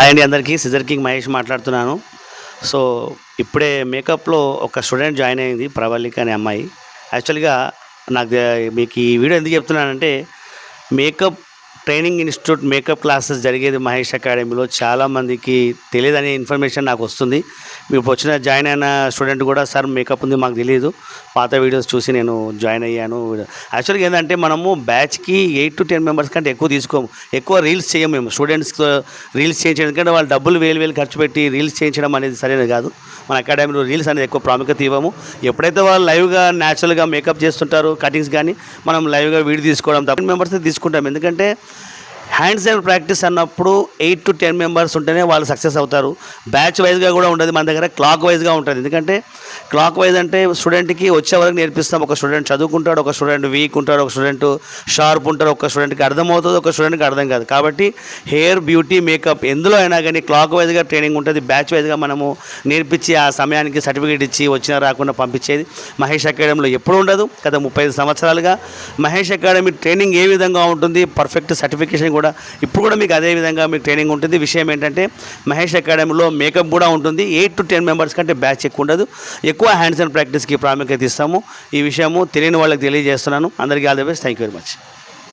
Hi అండి అందరికీ. Scissor king Mahesh మాట్లాడుతున్నాను. సో ఇప్పుడే మేకప్లో ఒక స్టూడెంట్ జాయిన్ అయింది ప్రవళిక అనే అమ్మాయి. యాక్చువల్గా నాకు మీకు ఈ వీడియో ఎందుకు చెప్తున్నానంటే makeup training institute makeup classes జరిగేది మహేష్ అకాడమీలో. చాలామందికి తెలియదనే ఇన్ఫర్మేషన్ నాకు వస్తుంది. మీకు వచ్చిన జాయిన్ అయిన స్టూడెంట్ కూడా సార్ మేకప్ ఉంది మాకు తెలియదు పాత వీడియోస్ చూసి నేను జాయిన్ అయ్యాను. యాక్చువల్గా ఏంటంటే మనము బ్యాచ్కి ఎయిట్ టు టెన్ మెంబర్స్ కంటే ఎక్కువ తీసుకోము. ఎక్కువ రీల్స్ చేయము మేము. స్టూడెంట్స్తో రీల్స్ చేయించడం ఎందుకంటే వాళ్ళు డబ్బులు వేలు వేలు ఖర్చు పెట్టి రీల్స్ చేయించడం అనేది సరైనది కాదు. మన అకాడమీలో రీల్స్ అనేది ఎక్కువ ప్రాముఖ్యత ఇవ్వము. ఎప్పుడైతే వాళ్ళు లైవ్గా న్యాచురల్గా మేకప్ చేస్తుంటారో కటింగ్స్ కానీ మనం లైవ్గా వీడియో తీసుకోవడం తప్ప మెంబర్స్ తీసుకుంటాం. ఎందుకంటే హ్యాండ్స్ అండ్ ప్రాక్టీస్ అన్నప్పుడు ఎయిట్ టు టెన్ మెంబర్స్ ఉంటేనే వాళ్ళు సక్సెస్ అవుతారు. బ్యాచ్ వైజ్గా కూడా ఉంటుంది మన దగ్గర క్లాక్ వైజ్గా ఉంటుంది. ఎందుకంటే క్లాక్ వైజ్ అంటే స్టూడెంట్కి వచ్చే వరకు నేర్పిస్తాం. ఒక స్టూడెంట్ చదువుకుంటాడు ఒక స్టూడెంట్ వీక్ ఉంటాడు ఒక స్టూడెంట్ షార్ప్ ఉంటాడు ఒక స్టూడెంట్కి అర్థమవుతుంది ఒక స్టూడెంట్కి అర్థం కాదు. కాబట్టి హెయిర్ బ్యూటీ మేకప్ ఎందులో అయినా కానీ క్లాక్ వైజ్గా ట్రైనింగ్ ఉంటుంది. బ్యాచ్ వైజ్గా మనము నేర్పించి ఆ సమయానికి సర్టిఫికేట్ ఇచ్చి వచ్చినా రాకుండా పంపించేది మహేష్ అకాడమీలో ఎప్పుడు ఉండదు. గత ముప్పై ఐదు సంవత్సరాలుగా మహేష్ అకాడమీ ట్రైనింగ్ ఏ విధంగా ఉంటుంది? పర్ఫెక్ట్ సర్టిఫికేషన్ కూడా ఇప్పుడు కూడా మీకు అదే విధంగా మీకు ట్రైనింగ్ ఉంటుంది. విషయం ఏంటంటే మహేష్ అకాడమీలో మేకప్ కూడా ఉంటుంది. ఎయిట్ టు టెన్ మెంబర్స్ కంటే బ్యాచ్ ఎక్కువ ఉండదు. ఎక్కువ హ్యాండ్స్ అండ్ ప్రాక్టీస్కి ప్రాముఖ్యత ఇస్తాము. ఈ విషయము తెలియని వాళ్ళకి తెలియజేస్తున్నాను. అందరికీ all the best thank you very much